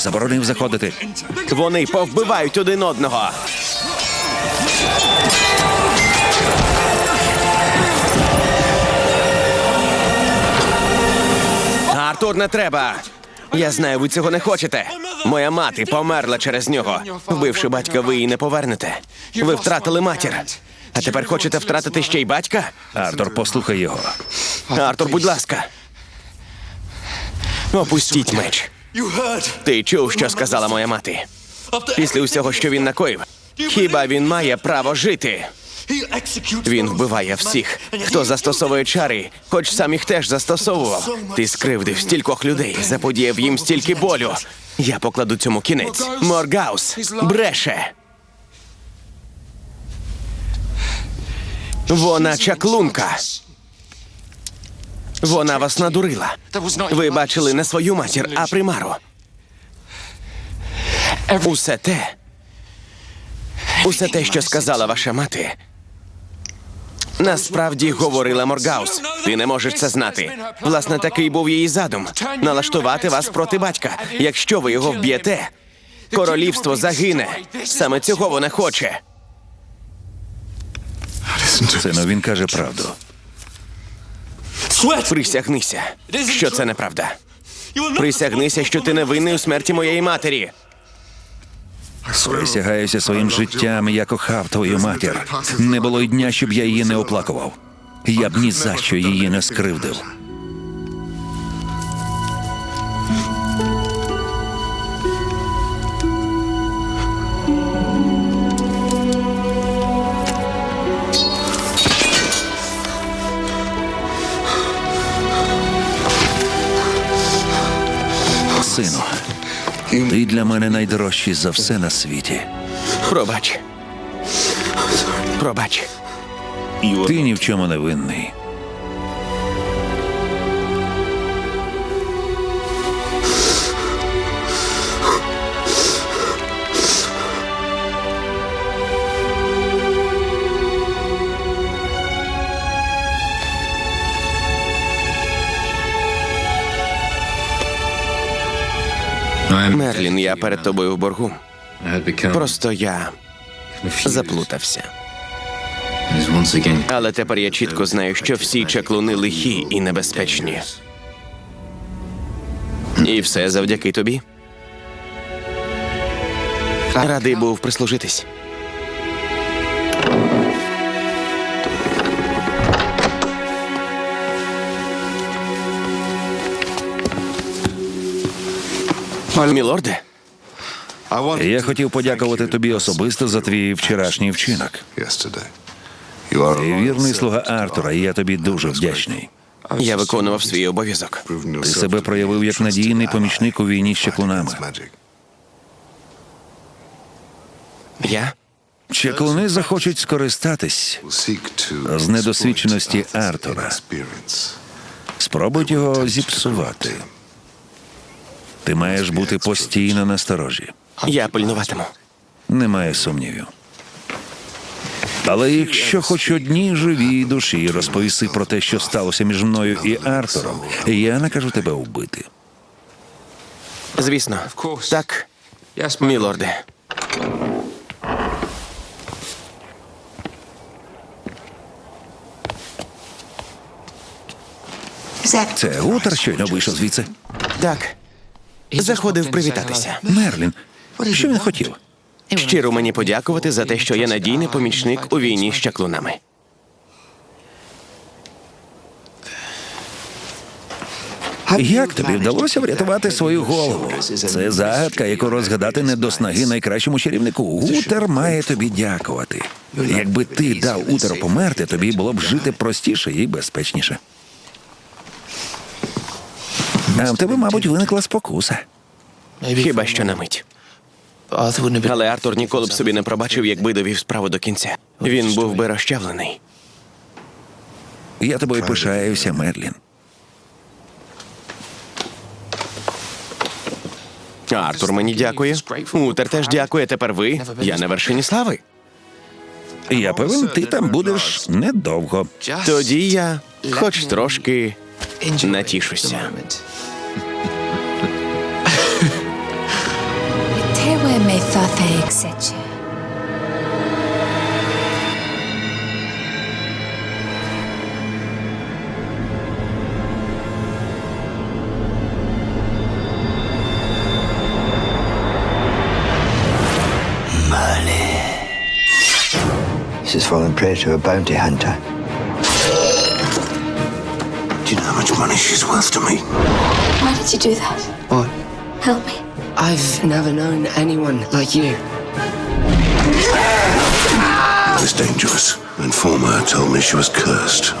заборонив заходити. Вони повбивають один одного. Артур, не треба. Я знаю, ви цього не хочете. Моя мати померла через нього. Вбивши батька, ви її не повернете. Ви втратили матір. А тепер хочете втратити ще й батька? Артур, послухай його. Артур, будь ласка. Опустіть меч. Ти чув, що сказала моя мати? Після усього, що він накоїв. Хіба він має право жити? Він вбиває всіх, хто застосовує чари, хоч сам їх теж застосовував. Ти скривдив стількох людей, заподіяв їм стільки болю. Я покладу цьому кінець. Моргаус бреше. Вона чаклунка. Вона вас надурила. Ви бачили не свою матір, а примару. Усе те. Усе те, що сказала ваша мати. Насправді говорила Моргаус. Ти не можеш це знати. Власне, такий був її задум налаштувати вас проти батька. Якщо ви його вб'єте, королівство загине. Саме цього вона хоче. Сину, він каже правду. Присягнися, що це неправда. Присягнися, що ти не винний у смерті моєї матері. Присягаюся своїм життям, я кохав твою матір. Не було й дня, щоб я її не оплакував. Я б ні за що її не скривдив. Сину, ти для мене найдорожчий за все на світі. Пробач. Пробач. Ти ні в чому не винний. Мерлін, я перед тобою в боргу. Просто я заплутався. Але тепер я чітко знаю, що всі чаклуни лихі і небезпечні. І все завдяки тобі. Радий був прислужитись. Мілорде, Я хотів подякувати тобі особисто за твій вчорашній вчинок. Ти вірний слуга Артура, і я тобі дуже вдячний. я виконував свій обов'язок. Ти себе проявив як надійний помічник у війні з чеклунами. Я? Чеклуни захочуть скористатись, з недосвідченості Артура. спробують його зіпсувати. Ти маєш бути постійно насторожі. Я пильнуватиму. Немає сумнівів. Але якщо хоч одній живій душі розповіси про те, що сталося між мною і Артуром, я накажу тебе вбити. Звісно. Так, мілорде. Це Утер щойно вийшов звідси. Так. Заходив привітатися. Мерлін, що він хотів? Щиро мені подякувати за те, що я надійний помічник у війні з чаклунами. Як тобі вдалося врятувати свою голову? Це загадка, яку розгадати не до снаги найкращому чарівнику. Утер має тобі дякувати. Якби ти дав Утеру померти, тобі було б жити простіше і безпечніше. А в тебе, мабуть, виникла спокуса. Хіба що на мить. Але Артур ніколи б собі не пробачив, якби довів справу до кінця. Він був би розчавлений. Я тобою пишаюся, Мерлін. Артур мені дякує. Утер теж дякує. Тепер ви. Я на вершині слави. Я певен, ти там будеш недовго. Тоді я хоч трошки натішуся. Mes fait etc. She's fallen prey to a bounty hunter. Do you know how much money she's worth to me? Why did you do that? What? Help me. I've never known anyone like you. It was dangerous. An informer told me she was cursed.